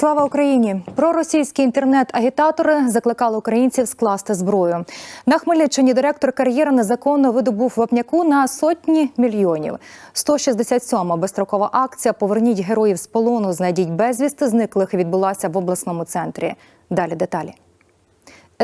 Слава Україні! Проросійські інтернет-агітатори закликали українців скласти зброю. На Хмельниччині директор кар'єри незаконно видобув вапняку на сотні мільйонів. 167-ма безстрокова акція Поверніть героїв з полону, знайдіть безвісти зниклих відбулася в обласному центрі. Далі деталі.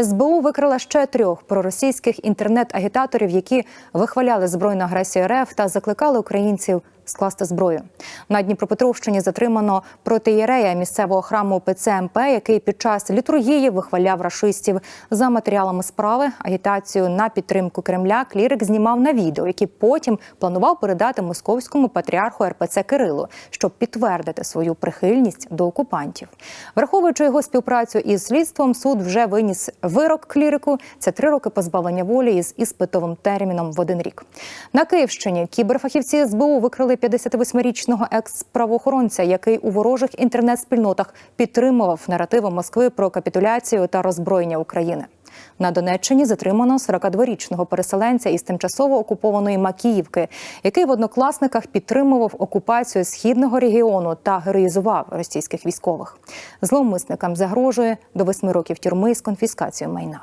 СБУ викрила ще трьох проросійських інтернет-агітаторів, які вихваляли збройну агресію РФ та закликали українців скласти зброю. На Дніпропетровщині затримано протиєрея місцевого храму ПЦМП, який під час літургії вихваляв рашистів за матеріалами справи. Агітацію на підтримку Кремля клірик знімав на відео, які потім планував передати московському патріарху РПЦ Кирилу, щоб підтвердити свою прихильність до окупантів. Враховуючи його співпрацю із слідством, суд вже виніс вирок клірику. Це три роки позбавлення волі із іспитовим терміном в один рік. На Київщині кіберфахівці СБУ викрили 58-річного екс-правоохоронця, який у ворожих інтернет-спільнотах підтримував наративи Москви про капітуляцію та роззброєння України. На Донеччині затримано 42-річного переселенця із тимчасово окупованої Макіївки, який в однокласниках підтримував окупацію східного регіону та героїзував російських військових. Зловмисникам загрожує до восьми років тюрми з конфіскацією майна.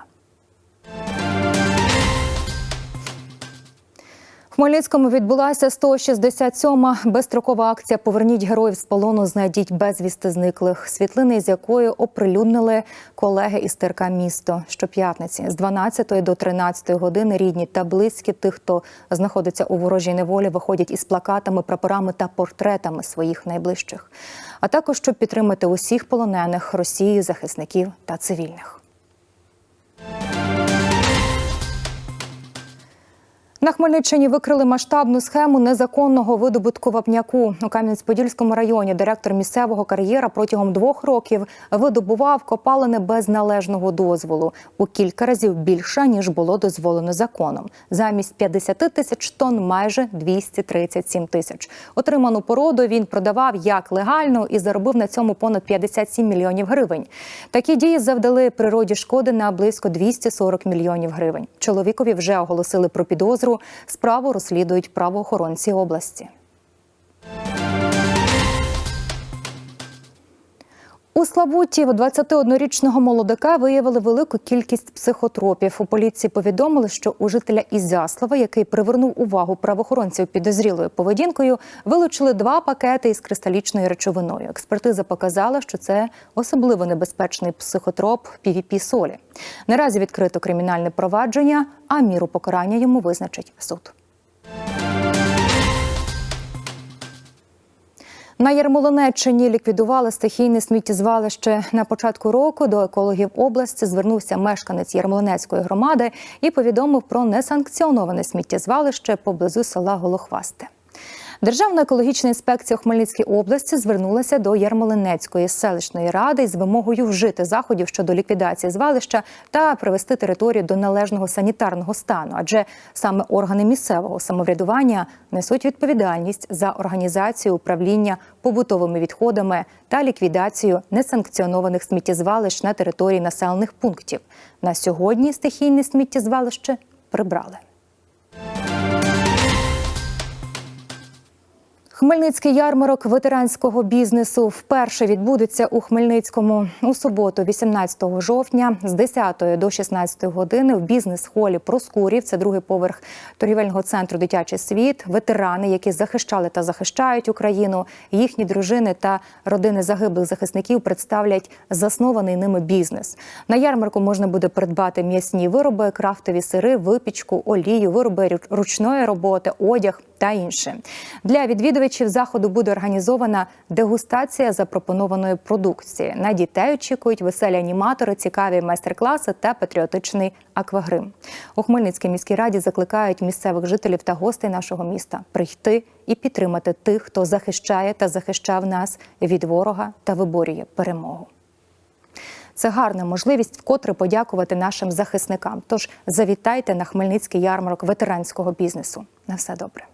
Хмельницькому відбулася 167-ма безстрокова акція Поверніть героїв з полону, знайдіть безвісти зниклих. Світлини з якої оприлюднили колеги із ТРК місто щоп'ятниці з 12 до 13 години. Рідні та близькі тих, хто знаходиться у ворожій неволі, виходять із плакатами, прапорами та портретами своїх найближчих. А також щоб підтримати усіх полонених Росії, захисників та цивільних. На Хмельниччині викрили масштабну схему незаконного видобутку вапняку. У Кам'янець-Подільському районі директор місцевого кар'єра протягом двох років видобував копалини без належного дозволу у кілька разів більше ніж було дозволено законом. Замість 50 тисяч тонн майже 237 тисяч. Отриману породу він продавав як легально і заробив на цьому понад 57 мільйонів гривень. Такі дії завдали природі шкоди на близько 240 мільйонів гривень. Чоловікові вже оголосили про підозру. Справу розслідують правоохоронці області. У Славуті 21-річного молодика виявили велику кількість психотропів. У поліції повідомили, що у жителя Ізяслава, який привернув увагу правоохоронців підозрілою поведінкою, вилучили два пакети із кристалічною речовиною. Експертиза показала, що це особливо небезпечний психотроп pvp солі. Наразі відкрито кримінальне провадження, а міру покарання йому визначить суд. На Ярмолинеччині ліквідували стихійне сміттєзвалище. На початку року до екологів області звернувся мешканець Ярмолинецької громади і повідомив про несанкціоноване сміттєзвалище поблизу села Голохвасте. Державна екологічна інспекція у Хмельницькій області звернулася до Ярмолинецької селищної ради з вимогою вжити заходів щодо ліквідації звалища та привести територію до належного санітарного стану, адже саме органи місцевого самоврядування несуть відповідальність за організацію управління побутовими відходами та ліквідацію несанкціонованих сміттєзвалищ на території населених пунктів. На сьогодні стихійне сміттєзвалище прибрали. Хмельницький ярмарок ветеранського бізнесу вперше відбудеться у Хмельницькому у суботу, 18 жовтня, з 10 до 16 години в бізнес-холі Проскурів. Це другий поверх торгівельного центру Дитячий світ. Ветерани, які захищали та захищають Україну, їхні дружини та родини загиблих захисників представлять заснований ними бізнес. На ярмарку можна буде придбати м'ясні вироби, крафтові сири, випічку, олію, вироби ручної роботи, одяг та інше. Для відвідувачів заходу буде організована дегустація запропонованої продукції. На дітей очікують веселі аніматори, цікаві майстер-класи та патріотичний аквагрим. У Хмельницькій міській раді закликають місцевих жителів та гостей нашого міста прийти і підтримати тих, хто захищає та захищав нас від ворога та виборює перемогу. Це гарна можливість вкотре подякувати нашим захисникам. Тож завітайте на Хмельницький ярмарок ветеранського бізнесу. На все добре.